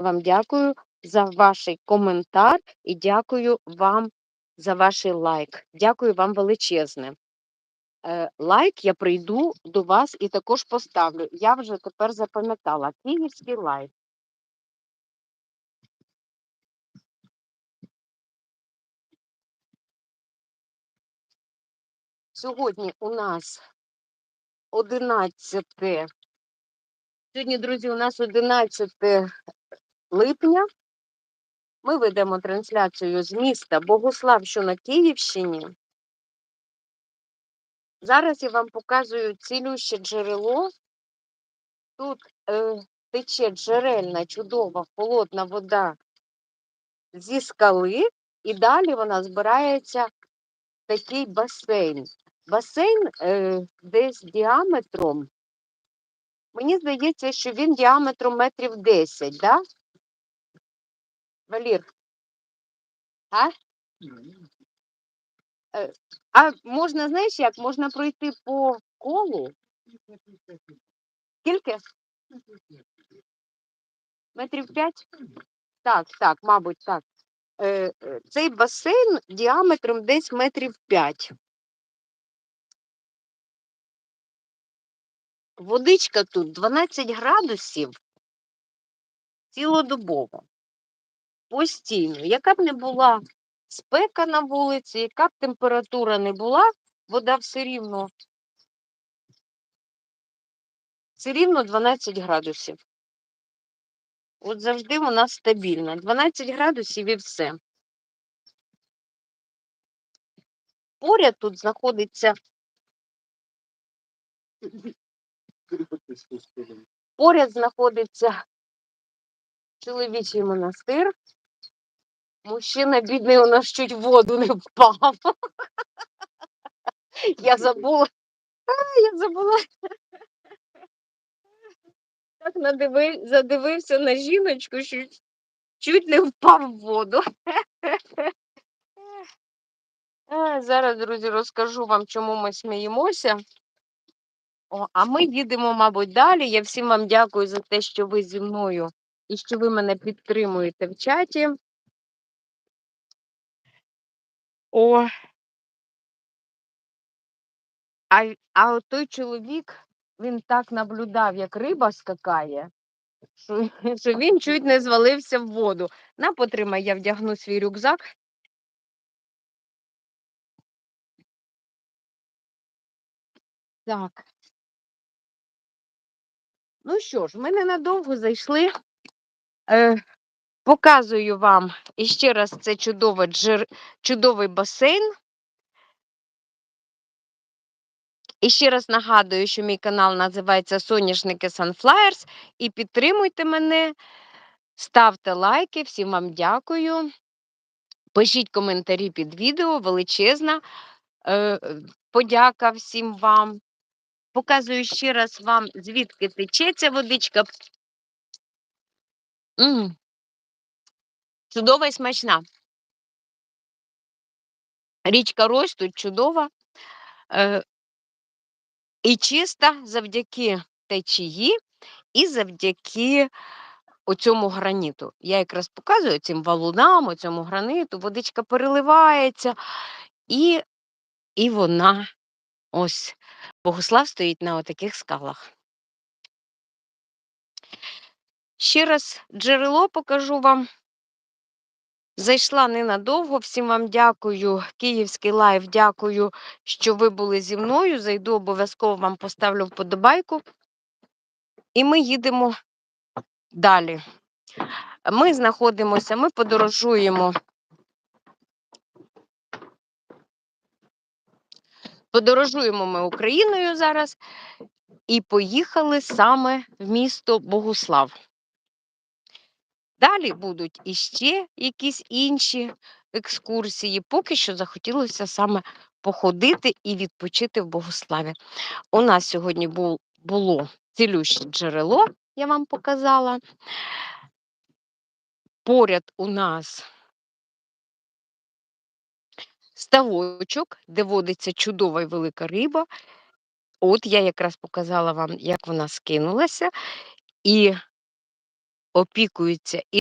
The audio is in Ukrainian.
вам дякую за ваш коментар і дякую вам за ваш лайк. Дякую вам величезне. Е, лайк я прийду до вас і також поставлю. Я вже тепер запам'ятала київський лайк. Сьогодні у нас 11. Сьогодні, друзі, у нас 11 липня. Ми ведемо трансляцію з міста Богослав, що на Київщині. Зараз я вам показую цілюще джерело. Тут е, тече джерельна, чудова, холодна вода зі скали, і далі вона збирається в такий басейн. Басейн е, десь діаметром. Мені здається, що він діаметром метрів 10, да? Валір? А? Е, а можна, знаєш як, можна пройти по колу? Скільки? Метрів 5? Так, так, мабуть, так. Е, е, цей басейн діаметром десь метрів 5. Водичка тут 12 градусів цілодобово. Постійно. Яка б не була спека на вулиці, яка б температура не була, вода все рівно все рівно 12 градусів. От завжди вона стабільна. 12 градусів і все. Поряд тут знаходиться поряд знаходиться чоловічий монастир. Мужчина, бідний, у нас чуть в воду не впав. Я забула. Я забула. Так задивився на жіночку, що чуть не впав в воду. Зараз, друзі, розкажу вам, чому ми сміємося. О, а ми їдемо, мабуть, далі. Я всім вам дякую за те, що ви зі мною і що ви мене підтримуєте в чаті. О. А, а от той чоловік, він так наблюдав, як риба скакає, що, що він чуть не звалився в воду. На, потримай, я вдягну свій рюкзак. Так. Ну що ж, ми ненадовго зайшли. Е, Показую вам іще раз це чудове джер... чудовий басейн. І ще раз нагадую, що мій канал називається Соняшники Sunflyers. І підтримуйте мене, ставте лайки, всім вам дякую. Пишіть коментарі під відео, величезна е, подяка всім вам. Показую ще раз вам, звідки тече ця водичка. М -м. Чудова і смачна. Річка Рось тут чудова е, і чиста завдяки течії і завдяки оцьому граніту. Я якраз показую цим валунам, оцьому граниту, водичка переливається, і, і вона ось Богослав стоїть на отаких скалах. Ще раз джерело покажу вам. Зайшла ненадовго. Всім вам дякую. Київський лайв, дякую, що ви були зі мною. Зайду, обов'язково вам поставлю вподобайку. І ми їдемо далі. Ми знаходимося, ми подорожуємо. Подорожуємо ми Україною зараз і поїхали саме в місто Богуслав. Далі будуть іще якісь інші екскурсії. Поки що захотілося саме походити і відпочити в Богославі. У нас сьогодні було цілюще джерело, я вам показала. Поряд у нас ставочок, де водиться чудова і велика риба. От я якраз показала вам, як вона скинулася. І опікуються і